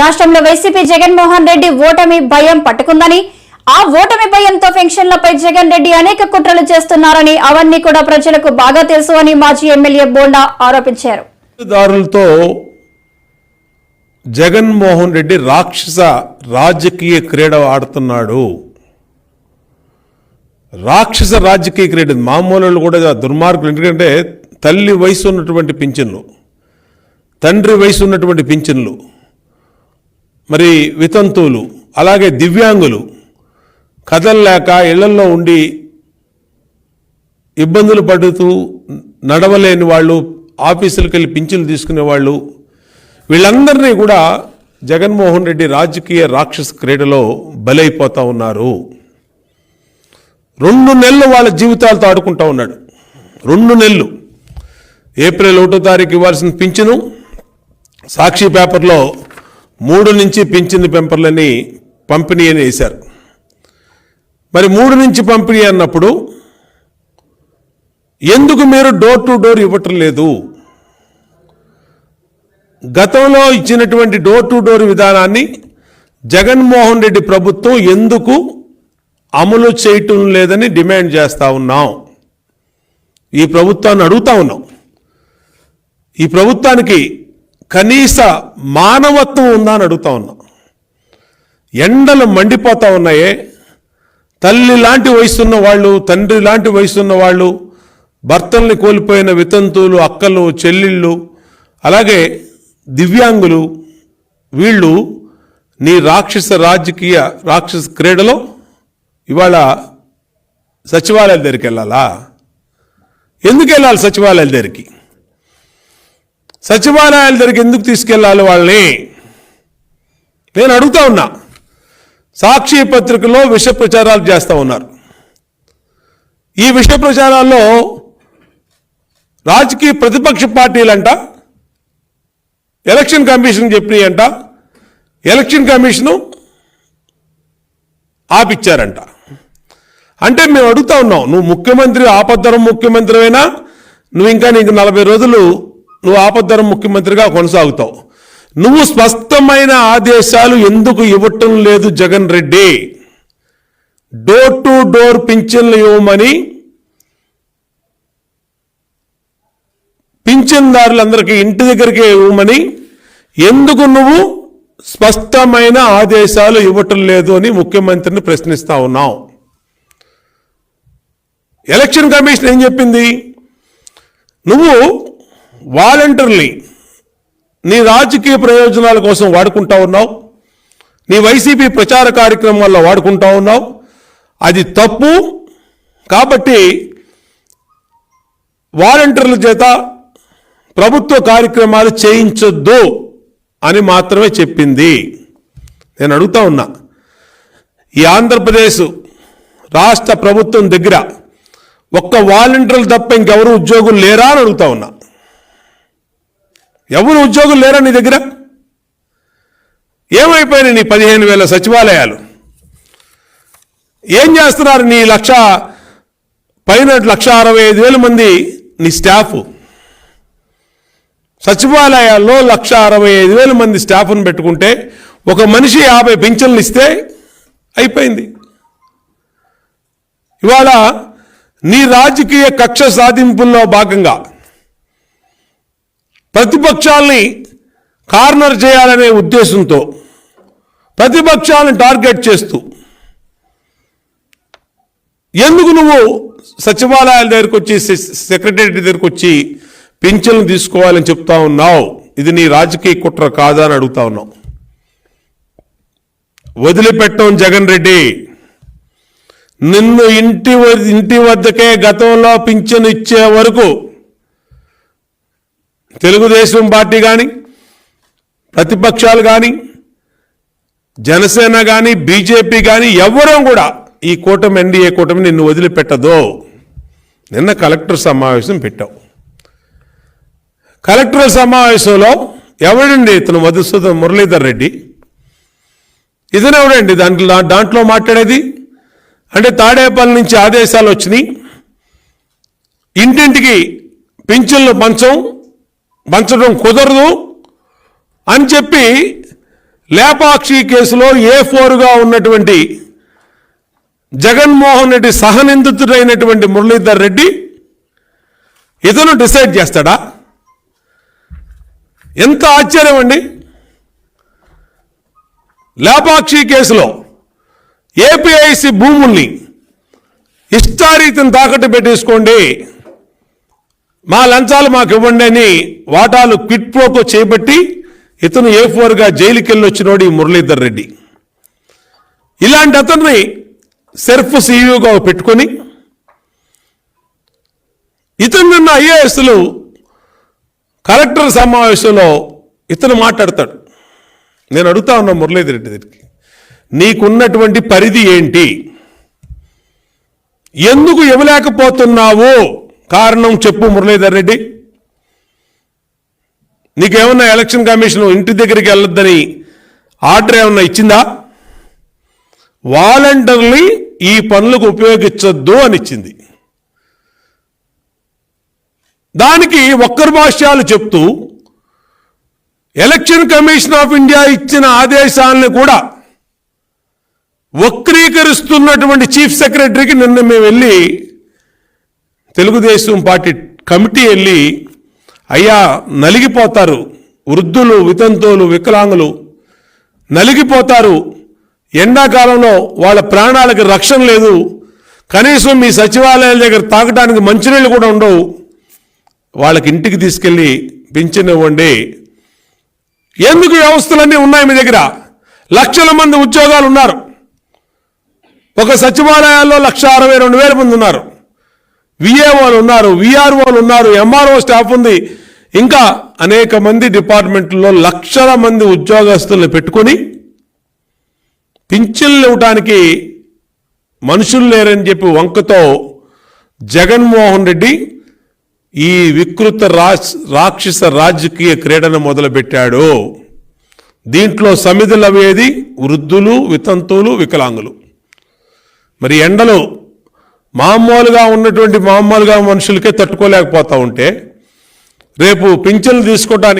రాష్ట్రంలో వైసీపీ జగన్మోహన్ రెడ్డి ఓటమి భయం పట్టుకుందని ఆ ఓటమి భయంతో పెన్షన్లపై జగన్ రెడ్డి అనేక కుట్రలు చేస్తున్నారని అవన్నీ కూడా ప్రజలకు బాగా తెలుసు అని మాజీ ఎమ్మెల్యే బోండా ఆరోపించారు. దారులతో జగన్మోహన్ రెడ్డి రాక్షస రాజకీయ క్రీడ ఆడుతున్నాడు. రాక్షస రాజకీయ క్రీడ మామూలు కూడా దుర్మార్గులు. ఎందుకంటే తల్లి వయసు ఉన్నటువంటి పింఛన్లు తండ్రి వయసు ఉన్నటువంటి పింఛన్లు. మరి వితంతువులు అలాగే దివ్యాంగులు కదలలేక ఇళ్ళల్లో ఉండి ఇబ్బందులు పడుతూ నడవలేని వాళ్ళు ఆఫీసులకు వెళ్ళి పింఛన్లు తీసుకునే వాళ్ళు వీళ్ళందరినీ కూడా జగన్మోహన్ రెడ్డి రాజకీయ రాక్షస క్రీడలో బలైపోతూ ఉన్నారు. రెండు నెలలు వాళ్ళ జీవితాలతో ఆడుకుంటా ఉన్నాడు. రెండు నెలలు. ఏప్రిల్ ఒకటో తారీఖు ఇవ్వాల్సిన పింఛను సాక్షి పేపర్లో మూడు నుంచి పింఛన్ పెంపర్లని పంపిణీ అని వేశారు. మరి మూడు నుంచి పంపిణీ అన్నప్పుడు ఎందుకు మీరు డోర్ టు డోర్ ఇవ్వటం లేదు? గతంలో ఇచ్చినటువంటి డోర్ టు డోర్ విధానాన్ని జగన్మోహన్ రెడ్డి ప్రభుత్వం ఎందుకు అమలు చేయటం లేదని డిమాండ్ చేస్తూ ఉన్నాం. ఈ ప్రభుత్వాన్ని అడుగుతా ఉన్నాం. ఈ ప్రభుత్వానికి కనీస మానవత్వం ఉందా అని అడుగుతా ఉన్నాం. ఎండలు మండిపోతా ఉన్నాయే. తల్లి లాంటి వయసున్న వాళ్ళు తండ్రి లాంటి వయసున్న వాళ్ళు భర్తల్ని కోల్పోయిన వితంతువులు అక్కలు చెల్లిళ్ళు అలాగే దివ్యాంగులు వీళ్ళు నీ రాక్షస రాజకీయ రాక్షస క్రీడలో ఇవాళ సచివాలయాల దగ్గరికి వెళ్ళాలా? ఎందుకు వెళ్ళాలి సచివాలయాల దగ్గరికి? సచివాలయాల దగ్గరికి ఎందుకు తీసుకెళ్ళాలి వాళ్ళని? నేను అడుగుతా ఉన్నా. సాక్షి పత్రికలో విష ప్రచారాలు చేస్తూ ఉన్నారు. ఈ విష ప్రచారాల్లో రాజకీయ ప్రతిపక్ష పార్టీలంట ఎలక్షన్ కమిషన్ చెప్పినాయంట ఎలక్షన్ కమిషను ఆపిచ్చారంట. అంటే మేము అడుగుతా ఉన్నాం నువ్వు ముఖ్యమంత్రి ఆపద్దరం ముఖ్యమంత్రి అయినా నువ్వు ఇంకా నీకు నలభై రోజులు నువ్వు ఆపద్ధరం ముఖ్యమంత్రిగా కొనసాగుతావు. నువ్వు స్పష్టమైన ఆదేశాలు ఎందుకు ఇవ్వటం లేదు Jagan Reddy? Door to door పింఛన్లు ఇవ్వమని పింఛన్దారులందరికీ ఇంటి దగ్గరికే ఇవ్వమని ఎందుకు నువ్వు స్పష్టమైన ఆదేశాలు ఇవ్వటం లేదు అని ముఖ్యమంత్రిని ప్రశ్నిస్తా ఉన్నావు. ఎలక్షన్ కమిషన్ ఏం చెప్పింది? నువ్వు వాలంటర్లీ నీ రాజకీయ ప్రయోజనాల కోసం వాడుకుంటా ఉన్నావు. నీ వైసీపీ ప్రచార కార్యక్రమాల్లో వాడుకుంటా ఉన్నావు. అది తప్పు. కాబట్టి వాలంటీర్ల చేత ప్రభుత్వ కార్యక్రమాలు చేయించొద్దు అని మాత్రమే చెప్పింది. నేను అడుగుతా ఉన్నా ఈ ఆంధ్రప్రదేశ్ రాష్ట్ర ప్రభుత్వం దగ్గర ఒక్క వాలంటీర్లు తప్ప ఇంకెవరు ఉద్యోగులు లేరా అని అడుగుతా ఉన్నా. ఎవరు ఉద్యోగులు లేరా నీ దగ్గర? ఏమైపోయినాయి నీ పదిహేను వేల సచివాలయాలు? ఏం చేస్తున్నారు నీ లక్ష పైన లక్ష అరవై ఐదు వేల మంది నీ స్టాఫ్? సచివాలయాల్లో లక్ష అరవై ఐదు వేల మంది స్టాఫ్ను పెట్టుకుంటే ఒక మనిషి యాభై పింఛన్లు ఇస్తే అయిపోయింది. ఇవాళ నీ రాజకీయ కక్ష సాధింపుల్లో భాగంగా ప్రతిపక్షాల్ని కార్నర్ చేయాలనే ఉద్దేశంతో ప్రతిపక్షాలను టార్గెట్ చేస్తూ ఎందుకు నువ్వు సచివాలయాల దగ్గరకు వచ్చి సెక్రటరీ దగ్గరకు వచ్చి పింఛన్లు తీసుకోవాలని చెప్తా ఉన్నావు? ఇది నీ రాజకీయ కుట్ర కాదా అని అడుగుతా ఉన్నావు. వదిలిపెట్టం జగన్ రెడ్డి. నిన్ను ఇంటి వ- ఇంటి వద్దకే గతంలో పింఛను ఇచ్చే వరకు తెలుగుదేశం పార్టీ కానీ ప్రతిపక్షాలు కానీ జనసేన కానీ బీజేపీ కానీ ఎవరూ కూడా ఈ కూటమి ఎన్డీఏ కూటమి నిన్ను వదిలిపెట్టదు. నిన్న కలెక్టర్ సమావేశం పెట్టావు. కలెక్టర్ సమావేశంలో ఎవడండి ఇతను? మధుసూదన్ మురళీధర్ రెడ్డి. ఇతను ఎవడండి? దాంట్లో దాంట్లో మాట్లాడేది? అంటే తాడేపల్లి నుంచి ఆదేశాలు వచ్చినాయి. ఇంటింటికి పింఛన్లు పంచం. పంచడం కుదరదు అని చెప్పి లేపాక్షి కేసులో ఏ ఫోర్గా ఉన్నటువంటి జగన్మోహన్ రెడ్డి సహనిందితుడైనటువంటి మురళీధర్ రెడ్డి ఇతను డిసైడ్ చేస్తాడా? ఎంత ఆశ్చర్యం అండి. లేపాక్షి కేసులో ఏపీఐసి భూముల్ని ఇష్టారీతిని తాకట్టు పెట్టేసుకోండి. మా లంచాలు మాకు ఇవ్వండి అని వాటాలు క్విట్ ప్రోకో చేపట్టి ఇతను ఏ ఫోర్గా జైలుకి వెళ్ళి వచ్చినోడు ఈ మురళీధర్ రెడ్డి. ఇలాంటి అతన్ని సెర్ఫ్ సీఈఓగా పెట్టుకొని ఇతను నిన్న ఐఏఎస్లు కలెక్టర్ సమావేశంలో ఇతను మాట్లాడతాడు. నేను అడుగుతా ఉన్నా మురళీధర్ రెడ్డి దగ్గరికి నీకున్నటువంటి పరిధి ఏంటి? ఎందుకు ఇవ్వలేకపోతున్నావు? కారణం చెప్పు మురళీధర్ రెడ్డి. నీకేమన్నా ఎలక్షన్ కమిషన్ ఇంటి దగ్గరికి వెళ్ళొద్దని ఆర్డర్ ఏమన్నా ఇచ్చిందా? వాలంటీర్ని ఈ పనులకు ఉపయోగించొద్దు అని ఇచ్చింది. దానికి ఒక్కరు భాష్యాలు చెప్తూ ఎలక్షన్ కమిషన్ ఆఫ్ ఇండియా ఇచ్చిన ఆదేశాలను కూడా వక్రీకరిస్తున్నటువంటి చీఫ్ సెక్రటరీకి నిన్న మేము వెళ్ళి తెలుగుదేశం పార్టీ కమిటీ వెళ్ళి అయ్యా నలిగిపోతారు. వృద్ధులు వితంతువులు వికలాంగులు నలిగిపోతారు. ఎండాకాలంలో వాళ్ళ ప్రాణాలకు రక్షణ లేదు. కనీసం మీ సచివాలయాల దగ్గర తాగడానికి మంచినీళ్ళు కూడా ఉండవు. వాళ్ళకి ఇంటికి తీసుకెళ్ళి పెంచినివ్వండి ఇవ్వండి. ఎందుకు వ్యవస్థలన్నీ ఉన్నాయి మీ దగ్గర? లక్షల మంది ఉద్యోగాలు ఉన్నారు. ఒక సచివాలయాల్లో లక్ష అరవై రెండు వేల మంది ఉన్నారు. విఏఓలు ఉన్నారు విఆర్ఓలు ఉన్నారు ఎంఆర్ఓ స్టాఫ్ ఉంది. ఇంకా అనేక మంది డిపార్ట్మెంట్లో లక్షల మంది ఉద్యోగస్తుల్ని పెట్టుకొని పింఛన్లు ఇవ్వటానికి మనుషులు లేరని చెప్పి వంకతో జగన్మోహన్ రెడ్డి ఈ వికృత రాజ్ రాక్షస రాజకీయ క్రీడను మొదలుపెట్టాడు. దీంట్లో సమిధులు అవేది వృద్ధులు వితంతువులు వికలాంగులు. మరి ఎండలు మామూలుగా ఉన్నటువంటి మామూలుగా మనుషులకే తట్టుకోలేకపోతా ఉంటే రేపు పింఛన్లు తీసుకోవడానికి